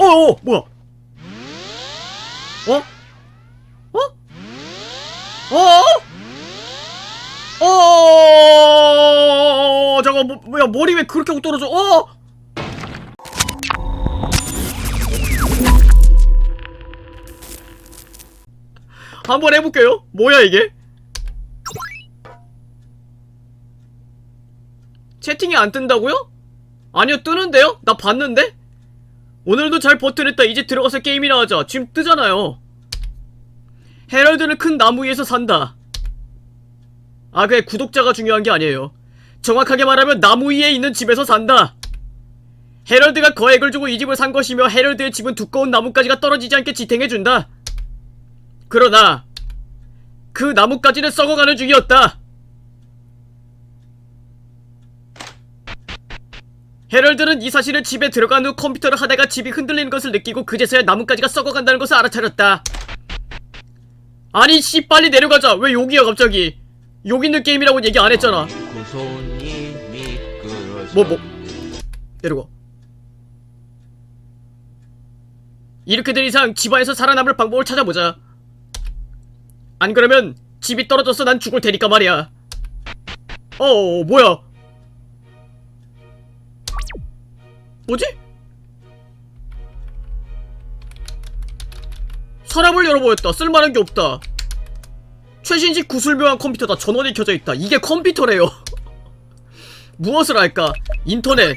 어, 어, 뭐야? 어? 어? 어? 어? 잠깐 뭐, 뭐야 머리 왜 그렇게 떨어져? 어? 한번 해볼게요. 뭐야 이게? 채팅이 안 뜬다고요? 아니요 뜨는데요? 나 봤는데? 오늘도 잘 버텨냈다. 이제 들어가서 게임이나 하자 지금 뜨잖아요. 헤럴드는 큰 나무 위에서 산다. 아 그래 구독자가 중요한 게 아니에요. 정확하게 말하면 나무 위에 있는 집에서 산다. 헤럴드가 거액을 주고 이 집을 산 것이며 헤럴드의 집은 두꺼운 나뭇가지가 떨어지지 않게 지탱해준다. 그러나 그 나뭇가지는 썩어가는 중이었다 헤럴드는 이 사실을 집에 들어간 후 컴퓨터를 하다가 집이 흔들리는 것을 느끼고 그제서야 나뭇가지가 썩어간다는 것을 알아차렸다. 아니 씨 빨리 내려가자. 왜 여기야 갑자기? 여기 있는 게임이라고 얘기 안 했잖아. 뭐 뭐. 내려가. 이렇게 된 이상 집안에서 살아남을 방법을 찾아보자. 안 그러면 집이 떨어져서 난 죽을 테니까 말이야. 어 뭐야? 뭐지? 서랍을 열어보였다. 쓸만한 게 없다. 최신식 구슬묘한 컴퓨터다. 전원이 켜져 있다. 이게 컴퓨터래요. 무엇을 할까? 인터넷.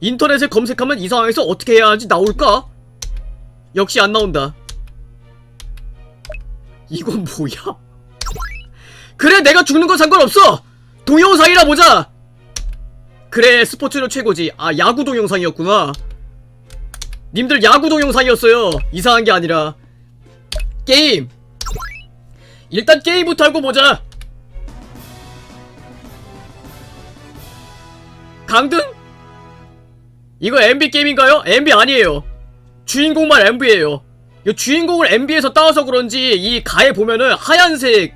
인터넷에 검색하면 이 상황에서 어떻게 해야 하는지 나올까? 역시 안 나온다. 이건 뭐야? 그래, 내가 죽는 건 상관없어! 동영상이라 보자! 그래 스포츠는 최고지. 아 야구 동영상이었구나. 님들 야구 동영상이었어요. 이상한 게 아니라. 게임! 일단 게임부터 하고 보자. 강등? 이거 MB 게임인가요? MB 아니에요. 주인공만 MB에요. 이 주인공을 MB에서 따와서 그런지 이 가에 보면은 하얀색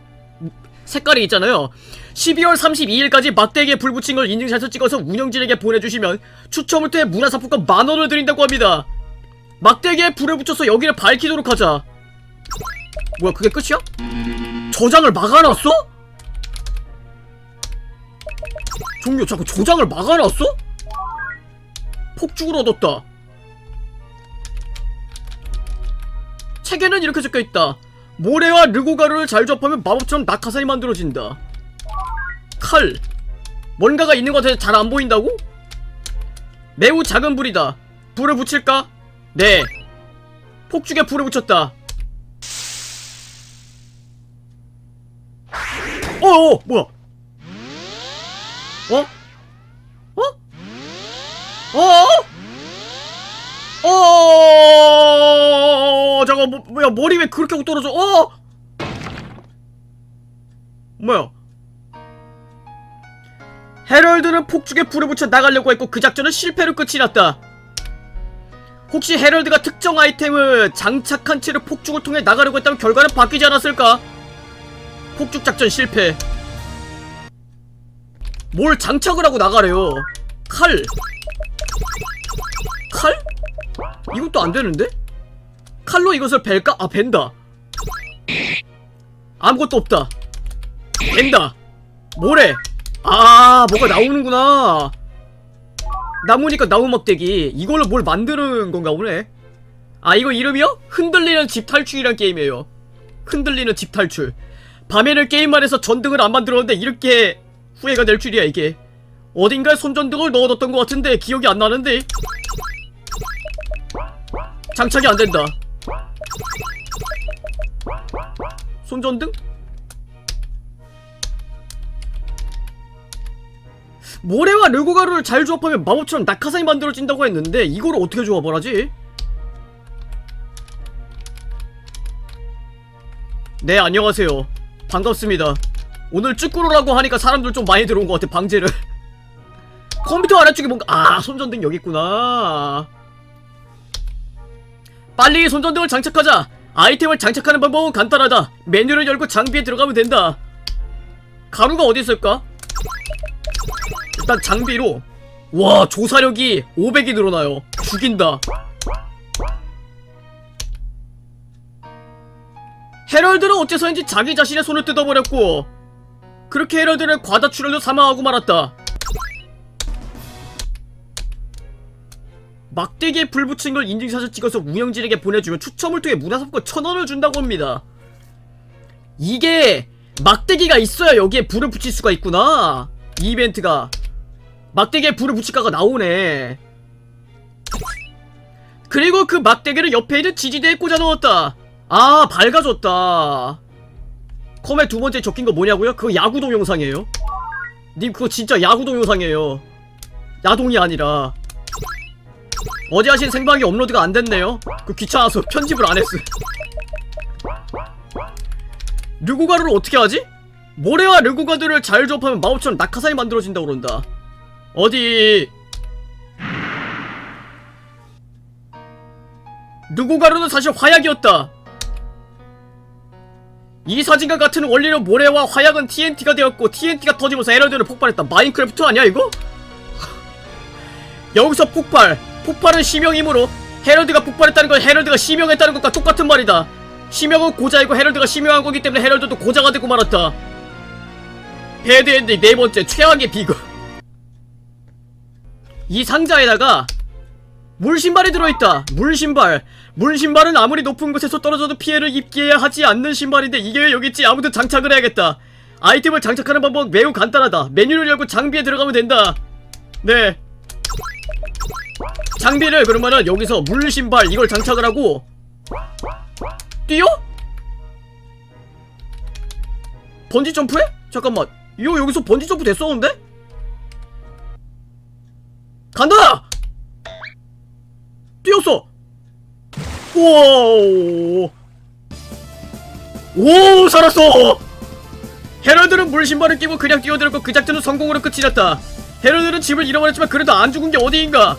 색깔이 있잖아요 12월 32일까지 막대기에 불 붙인 걸 인증샷을 찍어서 운영진에게 보내주시면 추첨을 통해 문화상품권 만원을 드린다고 합니다. 막대기에 불을 붙여서 여기를 밝히도록 하자. 뭐야 그게 끝이야? 저장을 막아놨어? 종료 자꾸 저장을 막아놨어? 폭죽을 얻었다. 책에는 이렇게 적혀있다. 모래와 르고가루를 잘 조합하면 마법처럼 낙하산이 만들어진다. 칼 뭔가가 있는 것 같아서 잘 안 보인다고? 매우 작은 불이다 불을 붙일까? 네 폭죽에 불을 붙였다 어어 뭐야 어? 어? 어? 어? 잠깐 뭐, 뭐야 머리 왜 그렇게 하고 떨어져 어? 뭐야 헤럴드는 폭죽에 불을 붙여 나가려고 했고 그 작전은 실패로 끝이 났다. 혹시 헤럴드가 특정 아이템을 장착한 채로 폭죽을 통해 나가려고 했다면 결과는 바뀌지 않았을까? 폭죽 작전 실패. 뭘 장착을 하고 나가래요? 칼. 칼? 이것도 안 되는데? 칼로 이것을 벨까? 아, 벤다. 아무것도 없다. 벤다. 모래. 아 뭐가 나오는구나 나무니까 나무 막대기 이걸로 뭘 만드는 건가 보네 아 이거 이름이요? 흔들리는 집 탈출이란 게임이에요 흔들리는 집 탈출 밤에는 게임만 해서 전등을 안 만들었는데 이렇게 후회가 될 줄이야 이게 어딘가에 손전등을 넣어뒀던 것 같은데 기억이 안 나는데 장착이 안 된다 손전등? 모래와 르고가루를 잘 조합하면 마법처럼 낙하산이 만들어진다고 했는데 이거를 어떻게 조합을 하지? 네 안녕하세요. 반갑습니다. 오늘 쭈꾸루라고 하니까 사람들 좀 많이 들어온 것 같아 방제를. 컴퓨터 아래쪽에 뭔가 아 손전등 여기 있구나. 빨리 손전등을 장착하자 아이템을 장착하는 방법은 간단하다. 메뉴를 열고 장비에 들어가면 된다. 가루가 어디 있을까? 일단 장비로. 와 조사력이 500이 늘어나요. 죽인다. 헤럴드는 어째서인지 자기 자신의 손을 뜯어버렸고 그렇게 헤럴드는 과다출혈로 사망하고 말았다. 막대기에 불 붙인 걸 인증샷을 찍어서 운영진에게 보내주면 추첨을 통해 문화상품권 천 원을 준다고 합니다. 이게 막대기가 있어야 여기에 불을 붙일 수가 있구나. 이 이벤트가 막대기에 불을 붙일까가 나오네. 그리고 그 막대기를 옆에 있는 지지대에 꽂아 넣었다. 아 밝아졌다. 컴의 두 번째 적힌 거 뭐냐고요? 그거 야구 동영상이에요. 님 그거 진짜 야구 동영상이에요. 야동이 아니라. 어제 하신 생방이 업로드가 안 됐네요. 그 귀찮아서 편집을 안 했어. 르고가루를 어떻게 하지? 모래와 르고가루를 잘 조합하면 마법처럼 낙하산이 만들어진다고 그런다. 어디? 르고가루는 사실 화약이었다. 이 사진과 같은 원리로 모래와 화약은 TNT가 되었고 TNT가 터지면서 에러드는 폭발했다. 마인크래프트 아니야 이거? 여기서 폭발. 폭발은 심형이므로 헤럴드가 폭발했다는 건 헤럴드가 심형했다는 것과 똑같은 말이다. 심형은 고자이고 헤럴드가 심형한 거기 때문에 헤럴드도 고자가 되고 말았다. 배드엔딩 네 번째 최악의 비거. 이 상자에다가 물 신발이 들어있다. 물 신발. 물 신발은 아무리 높은 곳에서 떨어져도 피해를 입게 하지 않는 신발인데 이게 왜 여기 있지? 아무튼 장착을 해야겠다. 아이템을 장착하는 방법은 매우 간단하다. 메뉴를 열고 장비에 들어가면 된다. 네. 장비를 그러면은 여기서 물 신발 이걸 장착을 하고 뛰어? 번지 점프해? 잠깐만. 이거 여기서 번지 점프 됐었는데? 간다! 뛰었어! 우와! 오, 살았어! 헤럴드는 물 신발을 끼고 그냥 뛰어들었고 그 작전은 성공으로 끝이 났다. 헤럴드는 집을 잃어버렸지만 그래도 안 죽은 게 어디인가?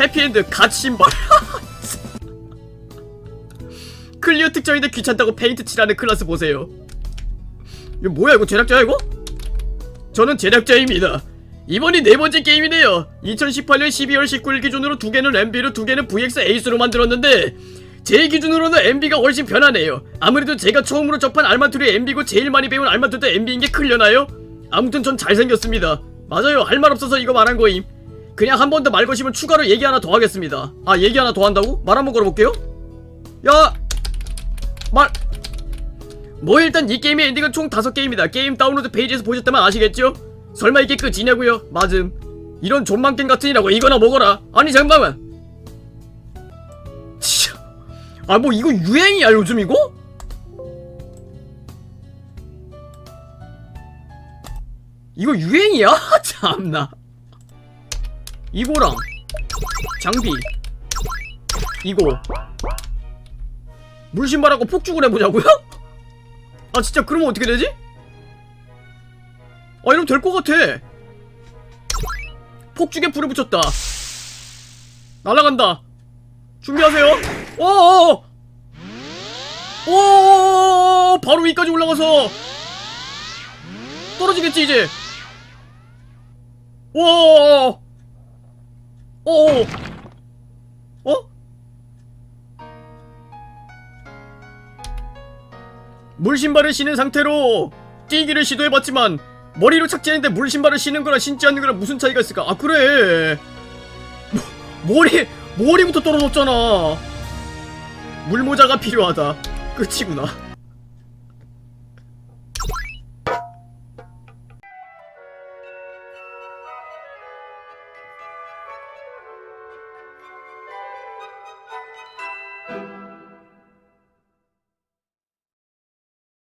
해피엔드 갓 신발. 클리어 특정인데 귀찮다고 페인트 칠하는 클라스 보세요. 이거 뭐야 이거 제작자야 이거? 저는 제작자입니다. 이번이 네 번째 게임이네요. 2018년 12월 19일 기준으로 두 개는 MB로 두 개는 VX 에이스로 만들었는데 제 기준으로는 MB가 훨씬 편하네요. 아무래도 제가 처음으로 접한 알마툴이 MB고 제일 많이 배운 알마툴도 MB인 게 클려나요? 아무튼 전 잘생겼습니다. 맞아요. 할 말 없어서 이거 말한 거임. 그냥 한 번 더 말 거시면 추가로 얘기 하나 더 하겠습니다. 아 얘기 하나 더 한다고? 말 한 번 걸어볼게요. 야 말. 뭐 일단 이 게임의 엔딩은 총 다섯 게임이다. 게임 다운로드 페이지에서 보셨다면 아시겠죠? 설마 이게 끝이냐고요? 맞음. 이런 존망 게임 같으니라고 이거나 먹어라. 아니 잠깐만. 아 뭐 이거 유행이야 요즘 이거? 이거 유행이야? 참나. 이거랑 장비 이거 물신발하고 폭죽을 해보자고요? 아 진짜 그러면 어떻게 되지? 아 이러면 될 것 같아. 폭죽에 불을 붙였다. 날아간다. 준비하세요. 어어어. 오 바로 위까지 올라가서 떨어지겠지 이제. 와 어어. 어? 물신발을 신은 상태로 뛰기를 시도해봤지만 머리로 착지했는데 물신발을 신는 거랑 신지 않는 거랑 무슨 차이가 있을까? 아 그래. 뭐, 머리 머리부터 떨어졌잖아. 물모자가 필요하다. 끝이구나